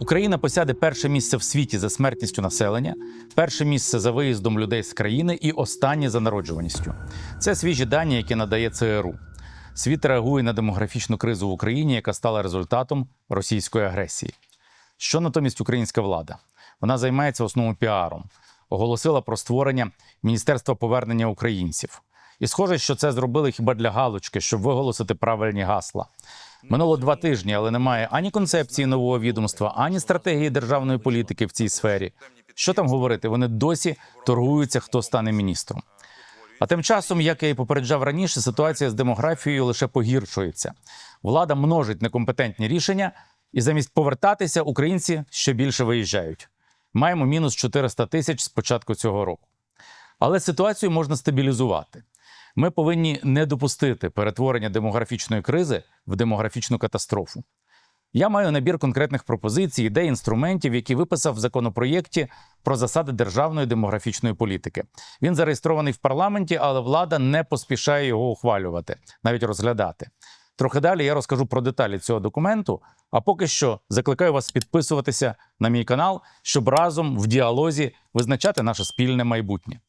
Україна посяде перше місце в світі за смертністю населення, перше місце за виїздом людей з країни і останнє за народжуваністю. Це свіжі дані, які надає ЦРУ. Світ реагує на демографічну кризу в Україні, яка стала результатом російської агресії. Що натомість українська влада? Вона займається в піаром, оголосила про створення Міністерства повернення українців. І схоже, що це зробили хіба для галочки, щоб виголосити правильні гасла. Минуло два тижні, але немає ані концепції нового відомства, ані стратегії державної політики в цій сфері. Що там говорити? Вони досі торгуються, хто стане міністром. А тим часом, як я і попереджав раніше, ситуація з демографією лише погіршується. Влада множить некомпетентні рішення, і замість повертатися, українці ще більше виїжджають. Маємо мінус 400 тисяч з початку цього року. Але ситуацію можна стабілізувати. Ми повинні не допустити перетворення демографічної кризи в демографічну катастрофу. Я маю набір конкретних пропозицій, ідей, інструментів, які виписав в законопроєкті про засади державної демографічної політики. Він зареєстрований в парламенті, але влада не поспішає його ухвалювати, навіть розглядати. Трохи далі я розкажу про деталі цього документу. А поки що закликаю вас підписуватися на мій канал, щоб разом в діалозі визначати наше спільне майбутнє.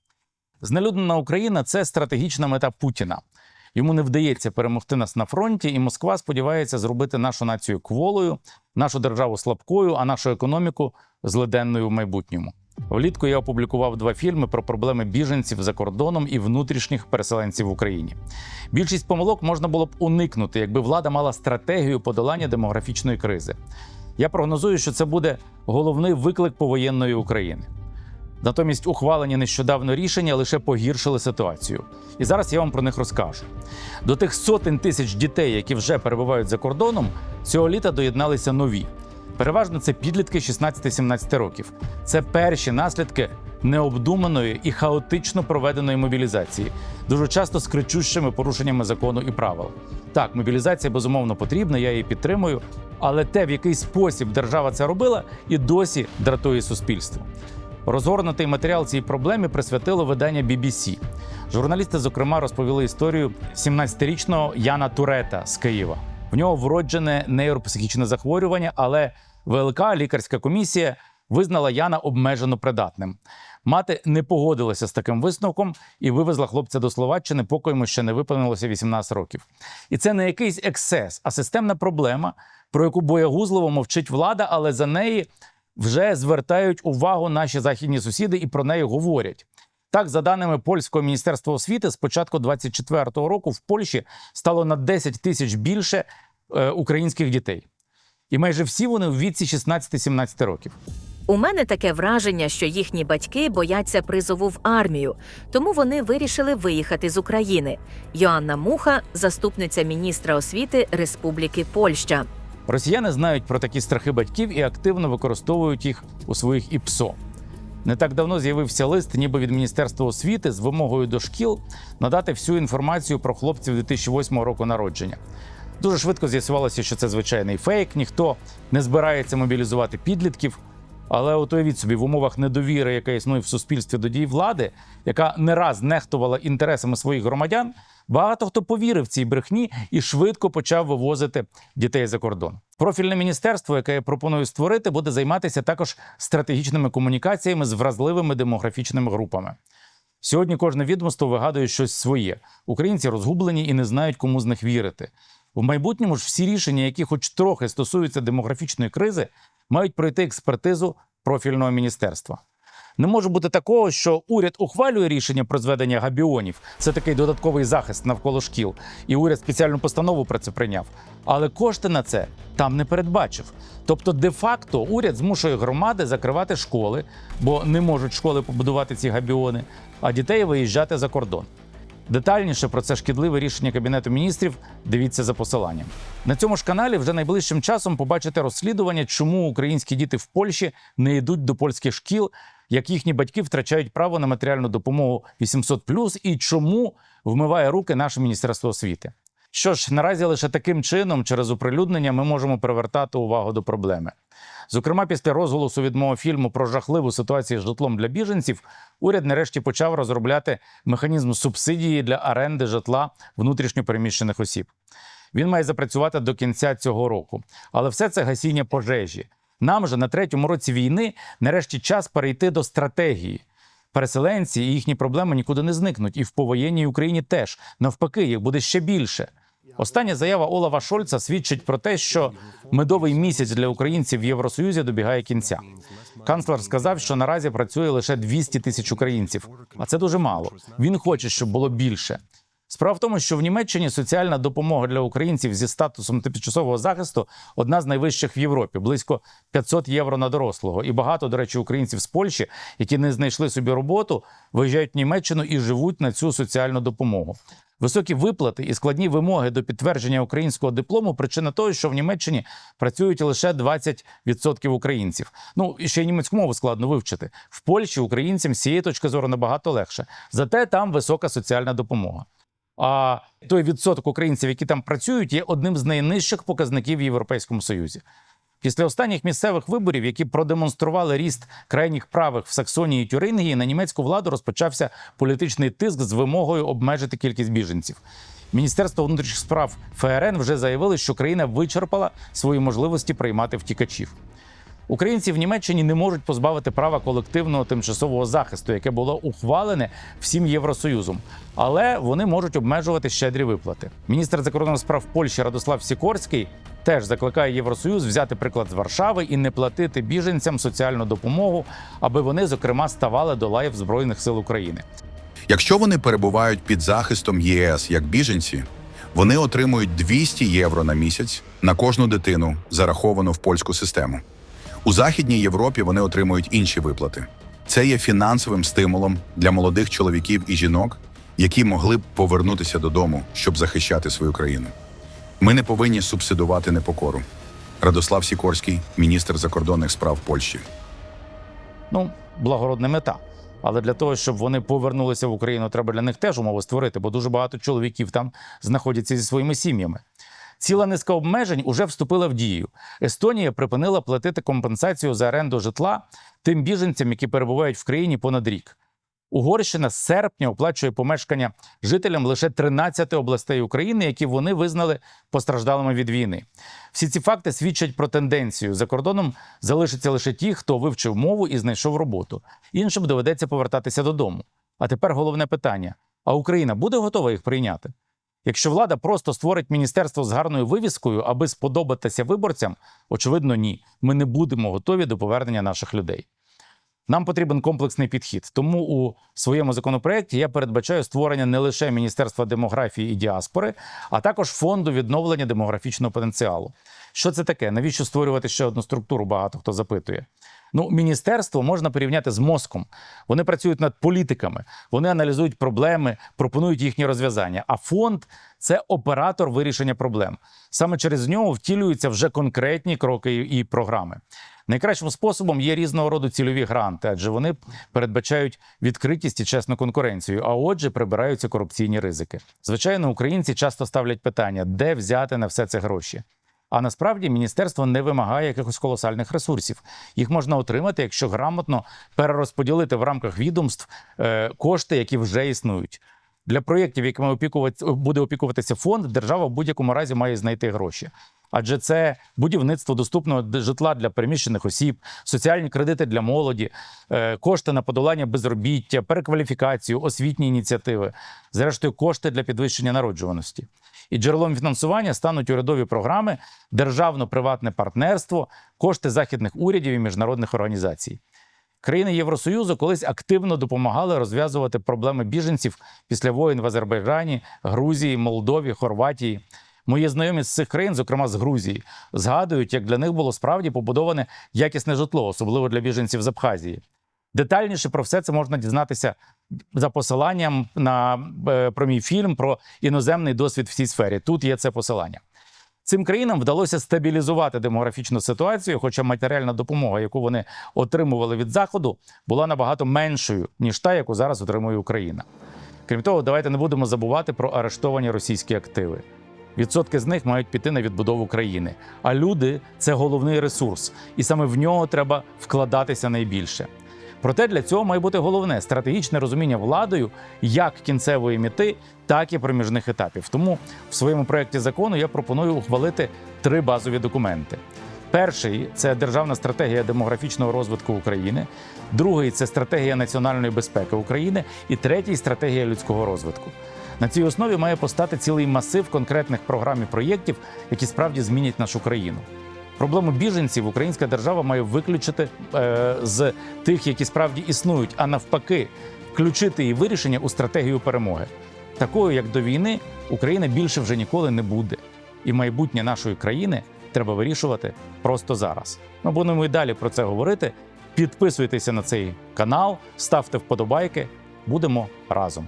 Знелюднена Україна це стратегічна мета Путіна. Йому не вдається перемогти нас на фронті, і Москва сподівається зробити нашу націю кволою, нашу державу слабкою, а нашу економіку злиденною в майбутньому. Влітку я опублікував два фільми про проблеми біженців за кордоном і внутрішніх переселенців в Україні. Більшість помилок можна було б уникнути, якби влада мала стратегію подолання демографічної кризи. Я прогнозую, що це буде головний виклик повоєнної України. Натомість ухвалені нещодавно рішення лише погіршили ситуацію. І зараз я вам про них розкажу. До тих сотень тисяч дітей, які вже перебувають за кордоном, цього літа доєдналися нові. Переважно це підлітки 16-17 років. Це перші наслідки необдуманої і хаотично проведеної мобілізації, дуже часто з кричущими порушеннями закону і правил. Так, мобілізація безумовно потрібна, я її підтримую, але те, в який спосіб держава це робила, і досі дратує суспільство. Розгорнутий матеріал цій проблемі присвятило видання BBC. Журналісти, зокрема, розповіли історію 17-річного Яна Турета з Києва. В нього вроджене нейропсихічне захворювання, але ВЛК, лікарська комісія, визнала Яна обмежено придатним. Мати не погодилася з таким висновком і вивезла хлопця до Словаччини, поки йому ще не виповнилося 18 років. І це не якийсь ексцес, а системна проблема, про яку боягузливо мовчить влада, але за неї вже звертають увагу наші західні сусіди і про неї говорять. Так, за даними польського міністерства освіти, з початку 24-го року в Польщі стало на 10 тисяч більше е, українських дітей, і майже всі вони в віці 16-17 років. У мене таке враження, що їхні батьки бояться призову в армію, тому вони вирішили виїхати з України. Йоанна Муха, заступниця міністра освіти Республіки Польща. Росіяни знають про такі страхи батьків і активно використовують їх у своїх ІПСО. Не так давно з'явився лист, ніби від Міністерства освіти з вимогою до шкіл надати всю інформацію про хлопців 2008 року народження. Дуже швидко з'ясувалося, що це звичайний фейк, ніхто не збирається мобілізувати підлітків. Але от уявіть собі, в умовах недовіри, яка існує в суспільстві до дій влади, яка не раз нехтувала інтересами своїх громадян, багато хто повірив цій брехні і швидко почав вивозити дітей за кордон. Профільне міністерство, яке я пропоную створити, буде займатися також стратегічними комунікаціями з вразливими демографічними групами. Сьогодні кожне відомство вигадує щось своє. Українці розгублені і не знають, кому з них вірити. В майбутньому ж всі рішення, які хоч трохи стосуються демографічної кризи, мають пройти експертизу профільного міністерства. Не може бути такого, що уряд ухвалює рішення про зведення габіонів. Це такий додатковий захист навколо шкіл. І уряд спеціальну постанову про це прийняв. Але кошти на це там не передбачив. Тобто, де-факто, уряд змушує громади закривати школи, бо не можуть школи побудувати ці габіони, а дітей виїжджати за кордон. Детальніше про це шкідливе рішення Кабінету міністрів дивіться за посиланням. На цьому ж каналі вже найближчим часом побачите розслідування, чому українські діти в Польщі не йдуть до польських шкіл, як їхні батьки втрачають право на матеріальну допомогу 800+, і чому вмиває руки наше міністерство освіти. Що ж, наразі лише таким чином, через оприлюднення, ми можемо привертати увагу до проблеми. Зокрема, після розголосу від мого фільму про жахливу ситуацію з житлом для біженців, уряд нарешті почав розробляти механізм субсидії для оренди житла внутрішньопереміщених осіб. Він має запрацювати до кінця цього року. Але все це гасіння пожежі. Нам же на третьому році війни нарешті час перейти до стратегії. Переселенці і їхні проблеми нікуди не зникнуть, і в повоєнній Україні теж навпаки, їх буде ще більше. Остання заява Олафа Шольца свідчить про те, що медовий місяць для українців в Євросоюзі добігає кінця. Канцлер сказав, що наразі працює лише 200 тисяч українців, а це дуже мало. Він хоче, щоб було більше. Справа в тому, що в Німеччині соціальна допомога для українців зі статусом тимчасового захисту одна з найвищих в Європі, близько 500 євро на дорослого. І багато, до речі, українців з Польщі, які не знайшли собі роботу, виїжджають в Німеччину і живуть на цю соціальну допомогу. Високі виплати і складні вимоги до підтвердження українського диплому причина того, що в Німеччині працюють лише 20% українців. Ну і ще й німецьку мову складно вивчити. В Польщі українцям з цієї точки зору набагато легше. Зате там висока соціальна допомога. А той відсоток українців, які там працюють, є одним з найнижчих показників в Європейському Союзі. Після останніх місцевих виборів, які продемонстрували ріст крайніх правих в Саксонії і Тюрингії, на німецьку владу розпочався політичний тиск з вимогою обмежити кількість біженців. Міністерство внутрішніх справ ФРН вже заявили, що країна вичерпала свої можливості приймати втікачів. Українці в Німеччині не можуть позбавити права колективного тимчасового захисту, яке було ухвалене всім Євросоюзом, але вони можуть обмежувати щедрі виплати. Міністр закордонних справ Польщі Радослав Сікорський теж закликає Євросоюз взяти приклад з Варшави і не платити біженцям соціальну допомогу, аби вони, зокрема, ставали до лаїв збройних сил України. Якщо вони перебувають під захистом ЄС як біженці, вони отримують 200 євро на місяць на кожну дитину, зараховану в польську систему. У Західній Європі вони отримують інші виплати. Це є фінансовим стимулом для молодих чоловіків і жінок, які могли б повернутися додому, щоб захищати свою країну. Ми не повинні субсидувати непокору. Радослав Сікорський, міністр закордонних справ Польщі. Ну, благородна мета. Але для того, щоб вони повернулися в Україну, треба для них теж умови створити, бо дуже багато чоловіків там знаходяться зі своїми сім'ями. Ціла низка обмежень уже вступила в дію. Естонія припинила платити компенсацію за оренду житла тим біженцям, які перебувають в країні понад рік. Угорщина з серпня оплачує помешкання жителям лише 13 областей України, які вони визнали постраждалими від війни. Всі ці факти свідчать про тенденцію. За кордоном залишаться лише ті, хто вивчив мову і знайшов роботу. Іншим доведеться повертатися додому. А тепер головне питання: а Україна буде готова їх прийняти? Якщо влада просто створить міністерство з гарною вивіскою, аби сподобатися виборцям, очевидно, ні. Ми не будемо готові до повернення наших людей. Нам потрібен комплексний підхід. Тому у своєму законопроекті я передбачаю створення не лише Міністерства демографії і діаспори, а також фонду відновлення демографічного потенціалу. Що це таке? Навіщо створювати ще одну структуру? Багато хто запитує. Ну, міністерство можна порівняти з мозком. Вони працюють над політиками, вони аналізують проблеми, пропонують їхні розв'язання. А фонд це оператор вирішення проблем. Саме через нього втілюються вже конкретні кроки і програми. Найкращим способом є різного роду цільові гранти, адже вони передбачають відкритість і чесну конкуренцію, а отже, прибираються корупційні ризики. Звичайно, українці часто ставлять питання, де взяти на все це гроші. А насправді міністерство не вимагає якихось колосальних ресурсів. Їх можна отримати, якщо грамотно перерозподілити в рамках відомств е, кошти, які вже існують. Для проєктів, якими опікувати, буде опікуватися фонд, держава в будь-якому разі має знайти гроші. Адже це будівництво доступного житла для переміщених осіб, соціальні кредити для молоді, е, кошти на подолання безробіття, перекваліфікацію, освітні ініціативи, зрештою, кошти для підвищення народжуваності. І джерелом фінансування стануть урядові програми, державно-приватне партнерство, кошти західних урядів і міжнародних організацій. Країни Євросоюзу колись активно допомагали розв'язувати проблеми біженців після воїн в Азербайджані, Грузії, Молдові, Хорватії. Мої знайомі з цих країн, зокрема з Грузії, згадують, як для них було справді побудоване якісне житло, особливо для біженців з Абхазії. Детальніше про все це можна дізнатися за посиланням на е, про мій фільм про іноземний досвід в цій сфері. Тут є це посилання. Цим країнам вдалося стабілізувати демографічну ситуацію, хоча матеріальна допомога, яку вони отримували від заходу, була набагато меншою ніж та, яку зараз отримує Україна. Крім того, давайте не будемо забувати про арештовані російські активи. Відсотки з них мають піти на відбудову країни. А люди це головний ресурс, і саме в нього треба вкладатися найбільше. Проте для цього має бути головне стратегічне розуміння владою як кінцевої мети, так і проміжних етапів. Тому в своєму проєкті закону я пропоную ухвалити три базові документи. Перший це державна стратегія демографічного розвитку України, другий це стратегія національної безпеки України, і третій стратегія людського розвитку. На цій основі має постати цілий масив конкретних програм і проєктів, які справді змінять нашу країну. Проблему біженців українська держава має виключити е, з тих, які справді існують, а навпаки, включити її вирішення у стратегію перемоги. Такою, як до війни, Україна більше вже ніколи не буде. І майбутнє нашої країни треба вирішувати просто зараз. Ми будемо і далі про це говорити. Підписуйтеся на цей канал, ставте вподобайки. Будемо разом.